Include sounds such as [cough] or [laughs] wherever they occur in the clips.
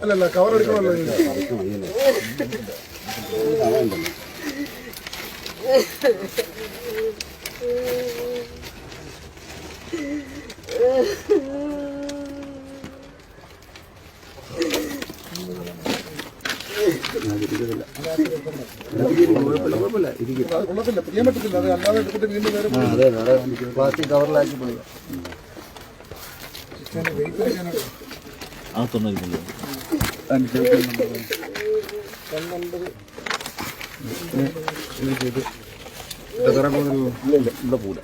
അല്ലല്ല കവർ എടുക്കണമല്ലോ അത് കൊള്ളത്തില്ല പിരിയാൻ പറ്റത്തില്ല അത് അല്ലാതെ എടുത്തിട്ട് വീണ്ടും വേറെ പ്ലാസ്റ്റിക് കവറിലാക്കി പോയി. വെയിറ്റ് ചെയ്യാനാണ് തൊണ്ണൂറ് ഇവിടെ പോല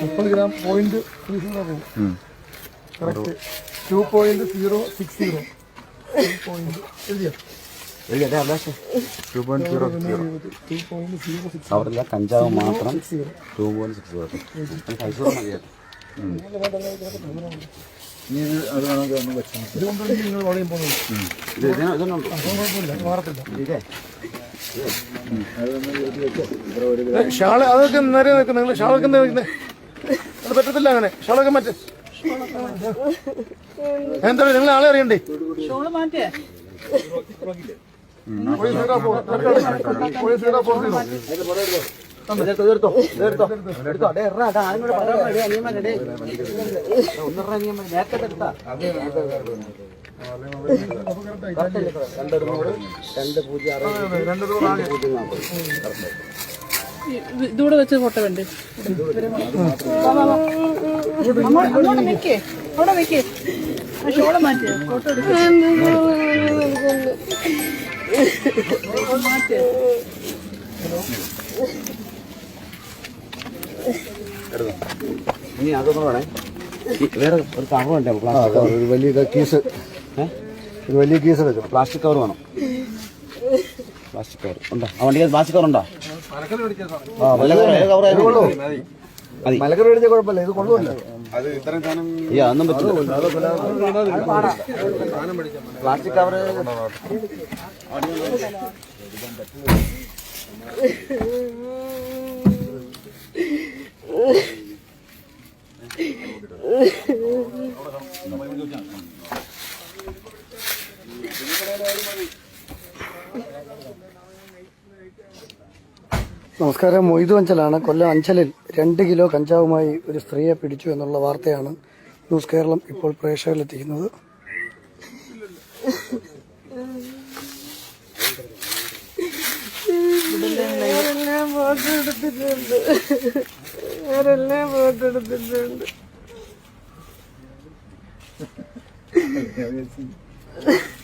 മുപ്പത് gram point two point zero six zero point എഴുതിയോ ടു പോയിന്റ് സീറോ സീറോ കഞ്ചാവ് മാത്രം ടു പോയിന്റ് സിക്സ് സീറോ പൈസ മതിയായിരുന്നു. ഷാൾ അതൊക്കെ നേരെ നിൽക്കുന്നത് നിങ്ങൾ ഷാളൊക്കെ എന്താ വെക്കുന്നത് അത് പറ്റത്തില്ല അങ്ങനെ. ഷാളൊക്കെ മറ്റേ. എന്താ നിങ്ങൾ ആളെ അറിയണ്ടേ? ഷോൾ സീറോ ഇതൂടെ വെച്ച് ഫോട്ടോ വേണ്ടേ. അങ്ങോട്ട് നിക്കേ. അവിടെ നിക്കേ. ഫോട്ടോ എടുക്കാം. മാറ്റി ഇനി അതൊന്നും വേണേ. വേറെ ഒരു കവർ വേണ്ടേ പ്ലാസ്റ്റിക് കവർ ഒരു വലിയ കീസ്. ഒരു വലിയ കീസ് വെച്ചോ. പ്ലാസ്റ്റിക് കവർ വേണം. പ്ലാസ്റ്റിക് കവർ ഉണ്ടോ? ആ വണ്ടിക്ക് പ്ലാസ്റ്റിക് കവർ ഉണ്ടോ? മലക്കറി മേടിച്ച കുഴപ്പമില്ല. ഇത് കൊള്ളുമല്ലോ ഈ അതൊന്നും പറ്റില്ല. പ്ലാസ്റ്റിക് കവർ നമസ്കാരം. മൊയ്തു അഞ്ചലാണ്. കൊല്ലം അഞ്ചലിൽ രണ്ട് കിലോ കഞ്ചാവുമായി ഒരു സ്ത്രീയെ പിടിച്ചു എന്നുള്ള വാർത്തയാണ് ന്യൂസ് കേരളം ഇപ്പോൾ പ്രേക്ഷകരിലെത്തിക്കുന്നത്. ആരെല്ലാം ഫോട്ടോ എടുത്തിട്ടുണ്ട്. ആരെല്ലാം ഫോട്ടോ എടുത്തിട്ടുണ്ട്. [laughs] [laughs]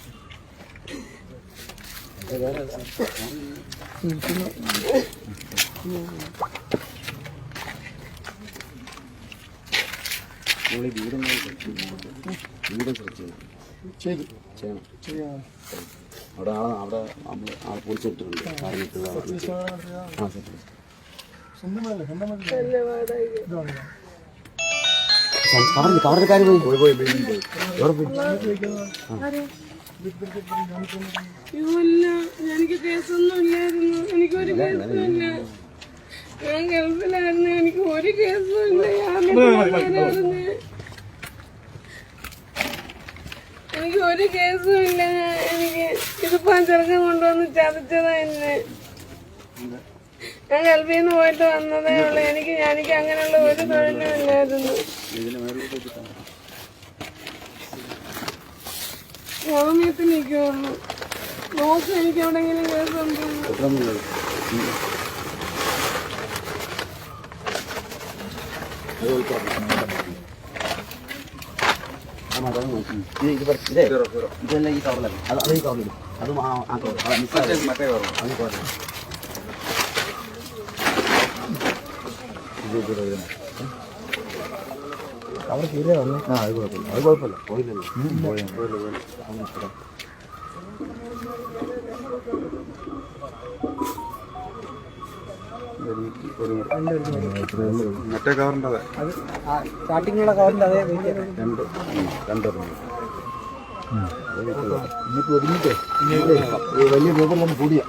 ചെയ്തു ചെയ്യണം ചെയ്യാം അവിടെ ആളെ അവിടെ നമ്മൾ ആളെ പോലീസ് ഇട്ടിട്ടുണ്ട് കാര്യം. ആ കവറിന്റെ പോയി പോയി പോയി. എവിടെ പോയി? ഇല്ല എനിക്ക് കേസൊന്നും ഇല്ലായിരുന്നു. എനിക്കൊരു കേസും ഇല്ല. ഞാൻ ഗൾഫിലായിരുന്നു. എനിക്ക് ഒരു കേസും ഇല്ല. എനിക്ക് ഒരു കേസും ഇല്ല. എനിക്ക് ഇതിപ്പോ ചെറുക്കം കൊണ്ടുവന്ന് ചതച്ചതാ എന്നെ. ഞാൻ ഗൾഫിൽ നിന്ന് പോയിട്ട് വന്നതേ ഉള്ളൂ. എനിക്ക് എനിക്ക് അങ്ങനെയുള്ള ഒരു തൊഴിലും ഇല്ലായിരുന്നു. ജാമ്യത്തിൽ നിൽക്കുള്ളൂ നോക്ക് എനിക്ക് എവിടെങ്കിലും കേസുണ്ടോ ഇതെല്ലാം ഈ കവറിലാണ് അത് അത് ഈ കവറിലിടും അതും ആ ആ കവർ മിസ്സായി മറ്റേ കവർ അത് കവർ അവിടെ കീഴേ വന്നു. ആ അത് കുഴപ്പമില്ല. അത് കുഴപ്പമില്ല. പോയില്ലല്ലോ. പോയി പോയില്ല. മറ്റേ കവറിന്റെ അതെ. സ്റ്റാർട്ടിങ്ങിലുള്ള കവറിന്റെ അതേ രണ്ട്. രണ്ട് വലിയ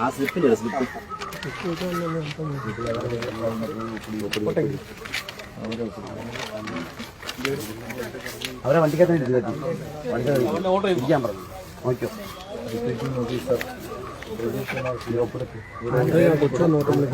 ആ അവരെ വണ്ടിക്കകത്ത് ഇരുത്തി വണ്ടിക്കകത്ത് ഇരിക്കാൻ പറഞ്ഞു നോക്കിയോ കൊച്ചു നോക്കുമ്പോൾ